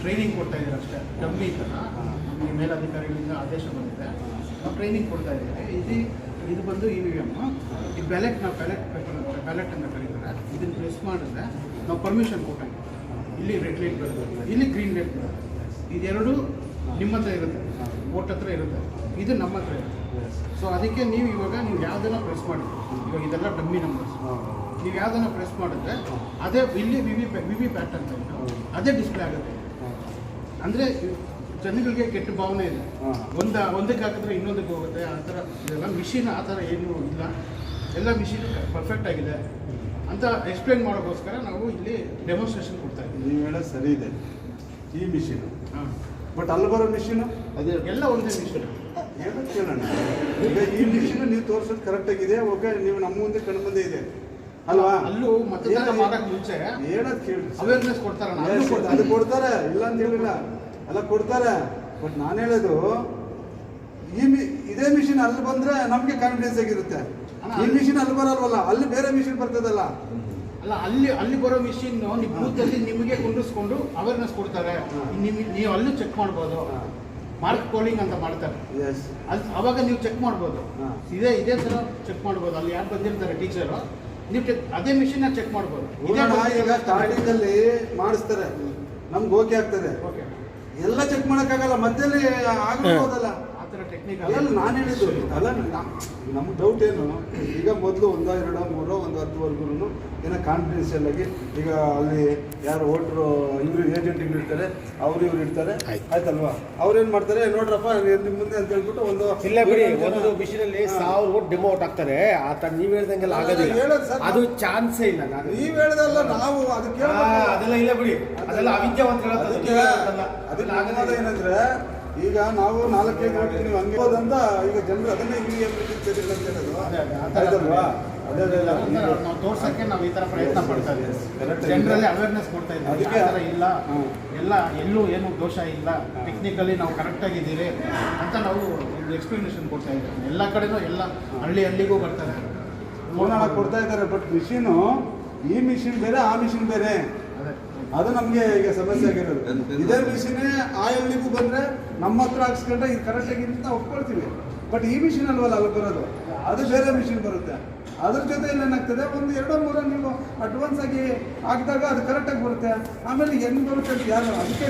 Training ಕೊಡ್ತಾ ಇದ್ದಾರೆ ಅಷ್ಟೇ. ಡಮ್ಮಿ ಥರ, ನಮಗೆ ಮೇಲಧಿಕಾರಿಗಳಿಂದ ಆದೇಶ ಬಂದಿದೆ. ನಾವು ಟ್ರೈನಿಂಗ್ ಕೊಡ್ತಾ ಇದ್ದೀವಿ. ಇದು ಇದು ಬಂದು ಇ ವಿ ಎಂ ಈ ಬ್ಯಾಲೆಟ್ ನಾವು ಬ್ಯಾಲೆಟ್ ಬ್ಯಾಲೆಟ್ ಅಂತ ಕರೀತಾರೆ. ಇದನ್ನು ಪ್ರೆಸ್ ಮಾಡಿದ್ರೆ ನಾವು ಪರ್ಮಿಷನ್ ಕೊಟ್ಟಂಗೆ ಇಲ್ಲಿ ರೆಡ್ ಲೈಟ್ ಬರುತ್ತೆ. ಇಲ್ಲಿ ಗ್ರೀನ್ ಲೈಟ್ ಬರುತ್ತೆ. ಇದೆರಡು ನಿಮ್ಮ ಹತ್ರ ಇರುತ್ತೆ. ಓಟ್ ಹತ್ರ ಇರುತ್ತೆ. ಇದು ನಮ್ಮ ಹತ್ರ ಇರುತ್ತೆ. ಸೊ ಅದಕ್ಕೆ ನೀವು ಇವಾಗ ನೀವು ಯಾವುದನ್ನ ಪ್ರೆಸ್ ಮಾಡಿ ಇವಾಗ ಇದೆಲ್ಲ ಡಮ್ಮಿ ನಂಬರ್ಸ್ ನೀವು ಯಾವುದನ್ನ ಪ್ರೆಸ್ ಮಾಡಿದ್ರೆ, ಅದೇ ಇಲ್ಲಿ V V V V PAT ಅಂತ. ಅದೇ ಡಿಸ್ಪ್ಲೇ ಆಗುತ್ತೆ. ಅಂದರೆ ಜನಗಳಿಗೆ ಕೆಟ್ಟ ಭಾವನೆ ಇದೆ ಒಂದು ಒಂದಕ್ಕೆ ಹಾಕಿದ್ರೆ ಇನ್ನೊಂದಕ್ಕೆ ಹೋಗುತ್ತೆ. ಆ ಥರ ಇದೆಲ್ಲ ಮಿಷಿನ್ ಆ ಥರ ಏನೂ ಇಲ್ಲ. ಎಲ್ಲ ಮಿಷಿನ್ ಪರ್ಫೆಕ್ಟ್ ಆಗಿದೆ. ಅಂತ ಎಕ್ಸ್ಪ್ಲೇನ್ ಮಾಡೋಕ್ಕೋಸ್ಕರ ನಾವು ಇಲ್ಲಿ ಡೆಮೋನ್ಸ್ಟ್ರೇಷನ್ ಕೊಡ್ತಾ ಇದ್ದೀವಿ. ನೀವು ಹೇಳೋದು ಸರಿ ಇದೆ. ಈ ಮಿಷಿನು ಹಾಂ. ಬಟ್ ಅಲ್ಲಿ ಬರೋ ಮಿಷಿನು ಅದೇ ಎಲ್ಲ ಒಂದೇ ಮಿಷಿನ್ ಹೇಳೋದು ಕೇಳೋಣ? ಈಗ ಈ ಮಿಷಿನ್ ನೀವು ತೋರಿಸೋದು ಕರೆಕ್ಟ್ ಆಗಿದೆ ಓಕೆ ನೀವು ನಮ್ಮ ಮುಂದೆ ಕಣ್ಮುಂದೆ ಇದೆ. ಅಲ್ವಾ? ಅಲ್ಲೂ ಮತದಾನ ಮಾಡಕ್ಕೆ ಮುಂಚೆ ಹೇಳೋದ್ ಕೇಳಿ. ಅವೇರ್ನೆಸ್ ಕೊಡ್ತಾರೆ. ಅದು ಕೊಡ್ತಾರೆ. ಇಲ್ಲ ಅಂತ ಹೇಳಿಲ್ಲ. ಎಲ್ಲ ಕೊಡ್ತಾರೆ. ಬಟ್ ನಾನು ಹೇಳೋದು ಈ ಮಿ ಇದೇ ಮಿಷಿನ್ ಅಲ್ಲಿ ಬಂದ್ರೆ ನಮ್ಗೆ ಕಾನ್ಫಿಡೆನ್ಸ್ ಆಗಿರುತ್ತೆ. ಈ ಮಿಷಿನ್ ಅಲ್ಲಿ ಬರಲ್ವಲ್ಲ? ಅಲ್ಲಿ ಬೇರೆ ಮಿಷಿನ್ ಬರ್ತದಲ್ಲ? ಅಲ್ಲ ಅಲ್ಲಿ ಅಲ್ಲಿ ಬರೋ ಮಿಷಿನ್ ನಿಮ್ಮ ಬೂತಲ್ಲಿ ನಿಮಗೆ ಕುಂಡಿಸ್ಕೊಂಡು ಅವೇರ್ನೆಸ್ ಕೊಡ್ತಾರೆ. ನೀವು ಅಲ್ಲೂ ಚೆಕ್ ಮಾಡ್ಬೋದು. ಮಾರ್ಕ್ ಪೋಲಿಂಗ್ ಅಂತ ಮಾಡ್ತಾರೆ. ಅಲ್ಲಿ ಅವಾಗ ನೀವು ಚೆಕ್ ಮಾಡ್ಬೋದು. ಇದೇ ಇದೇ ಥರ ಚೆಕ್ ಮಾಡ್ಬೋದು. ಅಲ್ಲಿ ಯಾರು ಬಂದಿರ್ತಾರೆ ಟೀಚರು ನೀವು ಅದೇ ಮಿಷಿನ್ನ ಚೆಕ್ ಮಾಡ್ಬೋದು. ಈಗ ಸ್ಟಾರ್ಟಿಂಗ್ ಅಲ್ಲಿ ಮಾಡಿಸ್ತಾರೆ. ನಮ್ಗೆ ಓಕೆ ಆಗ್ತದೆ. ಓಕೆ ಎಲ್ಲ ಚೆಕ್ ಮಾಡಕ್ಕಾಗಲ್ಲ. ಮಧ್ಯದಲ್ಲಿ ಆಗ್ಬೋದಲ್ಲ ಆ ಥರ ಟೆಕ್ನಿಕ್ ಅಲ್ಲ ನಾನು ಹೇಳಿದ್ದು ಅಲ್ಲ ನಮ್ಮ ಡೌಟ್ ಏನು? ಈಗ ಮೊದಲು ಒಂದೋ ಎರಡೋ ಮೂರೋ ಒಂದು ಹತ್ತುವರೆಗೂ ಏನೋ ಕಾನ್ಫಿಡೆನ್ಷಿಯಲ್ ಆಗಿ ಈಗ ಅಲ್ಲಿ ಯಾರು ವೋಟ್ರು ಇವರು ಏಜೆಂಟ್ಗಳು ಇರ್ತಾರೆ ಅವ್ರು ಇವ್ರು ಇರ್ತಾರೆ ಆಯ್ತಲ್ವಾ? ಅವ್ರೇನು ಮಾಡ್ತಾರೆ ನೋಡ್ರಪ್ಪ ನಿಮ್ಮ ಮುಂದೆ ಅಂತ ಹೇಳ್ಬಿಟ್ಟು ಒಂದು ಇಲ್ಲ ಬಿಡಿ ಒಂದು ಮಿಷಿನಲ್ಲಿ ಹಾ. ಸಾವಿರ ಓಟ್ ಡೆಮೋ ಔಟ್ ಆಗ್ತಾರೆ. ಆ ಥರ ನೀವು ಹೇಳ್ದಂಗೆಲ್ಲ ಆಗೋದಿಲ್ಲ. ಹೇಳೋದು ಅದು ಚಾನ್ಸೇ ಇಲ್ಲ ನಾನು. ನೀವ್ ಹೇಳ್ದಲ್ಲ ನಾವು ಅದಕ್ಕೆ ಅದೆಲ್ಲ ಇಲ್ಲ ಬಿಡಿ. ಅದೆಲ್ಲ ಅವಿದ್ಯಾವಂತ ಅಂತ ಅದಕ್ಕೆ ಅದನ್ನ ಆಗೋದಿಲ್ಲ. ಏನಂದ್ರೆ ಈಗ ನಾವು ನಾಲ್ಕೈದು ನೋಡ್ತೀವಿ ನೀವು ಹಂಗೆ ಹೋದಂತ ಈಗ ಜನರು ಅದನ್ನೇ ಇಲ್ಲಿ ಅಂತ ಹೇಳೋದು. ಆಯ್ತಲ್ವಾ. ನಾವು ತೋರ್ಸಕ್ಕೆ ನಾವು ಈ ಥರ ಪ್ರಯತ್ನ ಪಡ್ತಾ ಇದ್ದೀವಿ. ಜನರಲ್ಲಿ ಅವೇರ್ನೆಸ್ ಕೊಡ್ತಾ ಇದ್ದೀವಿ. ಆ ಥರ ಇಲ್ಲ. ಎಲ್ಲ ಎಲ್ಲೂ ಏನು ದೋಷ ಇಲ್ಲ. ಟೆಕ್ನಿಕಲಿ ನಾವು ಕರೆಕ್ಟಾಗಿದ್ದೀರಿ ಅಂತ ನಾವು ಒಂದು ಎಕ್ಸ್ಪ್ಲನೇಷನ್ ಕೊಡ್ತಾ ಇದ್ದೀವಿ. ಎಲ್ಲ ಕಡೆನೂ ಎಲ್ಲ ಹಳ್ಳಿ ಹಳ್ಳಿಗೂ ಬರ್ತಾರೆ. ನೋಡೋಣ ಕೊಡ್ತಾ ಇದ್ದಾರೆ ಬಟ್ ಮಿಷಿನು ಈ ಮಿಷಿನ್ ಬೇರೆ ಆ ಮಿಷಿನ್ ಬೇರೆ. ಅದೇ ನಮಗೆ ಈಗ ಸಮಸ್ಯೆ ಆಗಿರೋದು. ಇದೇ ಮಿಷಿನ್ ಆ ಎಲ್ಲಿಗೂ ಬಂದ್ರೆ ನಮ್ಮ ಹತ್ರ ಹಾಕ್ಸ್ಕೊಂಡ್ರೆ ಇದು ಕರೆಕ್ಟ್ ಆಗಿ ಅಂತ ಒಪ್ಕೊಳ್ತೀವಿ ಬಟ್ ಈ ಮಿಷಿನ್ ಅಲ್ವಲ್ಲ ಅಲ್ಲಿ ಬರೋದು? ಅದು ಬೇರೆ ಮಿಷಿನ್ ಬರುತ್ತೆ. ಅದ್ರ ಜೊತೆ ಏನಾಗ್ತದೆ? ಒಂದು ಎರಡೋ ಮೂರ ನೀವು ಅಡ್ವಾನ್ಸ್ ಆಗಿ ಹಾಕಿದಾಗ ಅದು ಕರೆಕ್ಟಾಗಿ ಬರುತ್ತೆ. ಆಮೇಲೆ ಹೆಂಗ್ ಬರುತ್ತೆ ಯಾರು ಅದಕ್ಕೆ